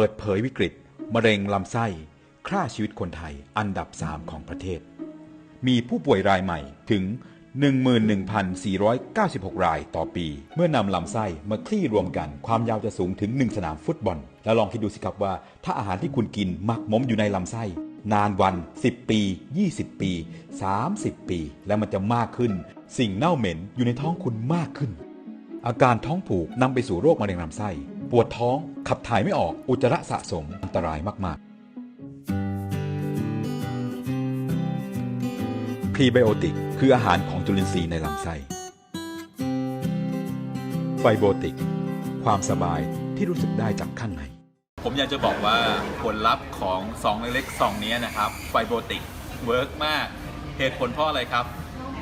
เปิดเผยวิกฤต มะเร็งลำไส้ฆ่าชีวิตคนไทยอันดับ 3 ของประเทศ มีผู้ป่วยรายใหม่ถึง 11,496 รายต่อปี เมื่อนำลำไส้มาคลี่รวมกันความยาวจะสูงถึง 1 สนามฟุตบอล แล้วลองคิดดูสิครับว่า ถ้าอาหารที่คุณกินหมักหมมอยู่ในลำไส้ นานวัน 10 ปี 20 ปี 30 ปี แล้วมันจะมากขึ้น สิ่งเน่าเหม็นอยู่ในท้องคุณมากขึ้น อาการท้องผูกนำไปสู่โรคมะเร็งลำไส้ ปวดท้อง ขับถ่ายไม่ออก อุจจาระสะสม อันตรายมากๆ พรีไบโอติก คืออาหารของจุลินทรีย์ในลำไส้ ไฟโบติก ความสบายที่รู้สึกได้จากข้างใน ผมอยากจะบอกว่าผลลัพธ์ของซองเล็กๆซองนี้นะครับ ไฟโบติก เวิร์กมาก เหตุผลเพราะอะไรครับ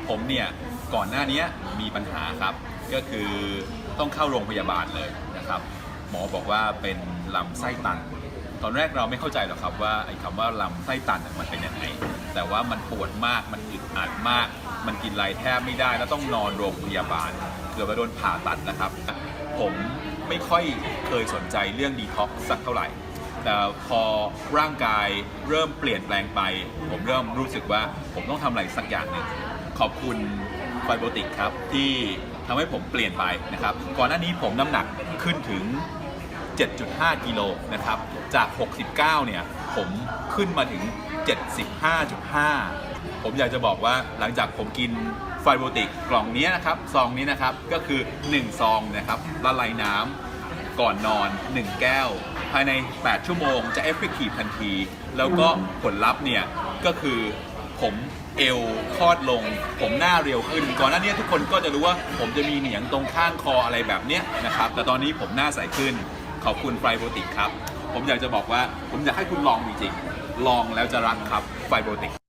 ผมเนี่ยก่อนหน้านี้มีปัญหาครับ ก็คือต้องเข้าโรงพยาบาลเลยนะครับ หมอบอกว่าเป็นลำไส้ตัน ตอนแรกเราไม่เข้าใจหรอกครับว่าไอ้คำว่าลำไส้ตันน่ะมันเป็นยังไง แต่ว่ามันปวดมาก มันอึดอัดมาก มันกินอะไรแทบไม่ได้ แล้วต้องนอนโรงพยาบาล เกือบจะโดนผ่าตัดนะครับ ผมไม่ค่อยเคยสนใจเรื่องดีท็อกซ์สักเท่าไหร่ แต่พอร่างกายเริ่มเปลี่ยนแปลงไป ผมเริ่มรู้สึกว่าผมต้องทำอะไรสักอย่างหนึ่ง ขอบคุณไฟโบติกครับที่ทำให้ผมเปลี่ยนไปนะครับ ก่อนหน้านี้ผมน้ำหนักขึ้นถึง 7.5 กิโลนะครับ จาก 69 เนี่ย ผมขึ้นมาถึง 75.5 ผมอยากจะบอกว่าหลังจากผมกินไฟโบติกกล่องนี้นะครับ ซองนี้นะครับ ก็คือ 1 ซองนะครับ ละลายน้ำก่อนนอน 1 แก้ว ภายใน 8 ชั่วโมงจะเอฟเฟกตีฟทันที แล้วก็ผลลัพธ์เนี่ย ก็คือผมเอวคลอดลง ผมหน้าเรียวขึ้น ก่อนหน้านี้ทุกคนก็จะรู้ว่าผมจะมีเหนียงตรงข้างคออะไรแบบเนี้ยนะครับ แต่ตอนนี้ผมหน้าใสขึ้น ขอบคุณไฟโบติกครับ ผมอยากจะบอกว่าผมอยากให้คุณลองจริงๆลองแล้วจะรักครับไฟโบติก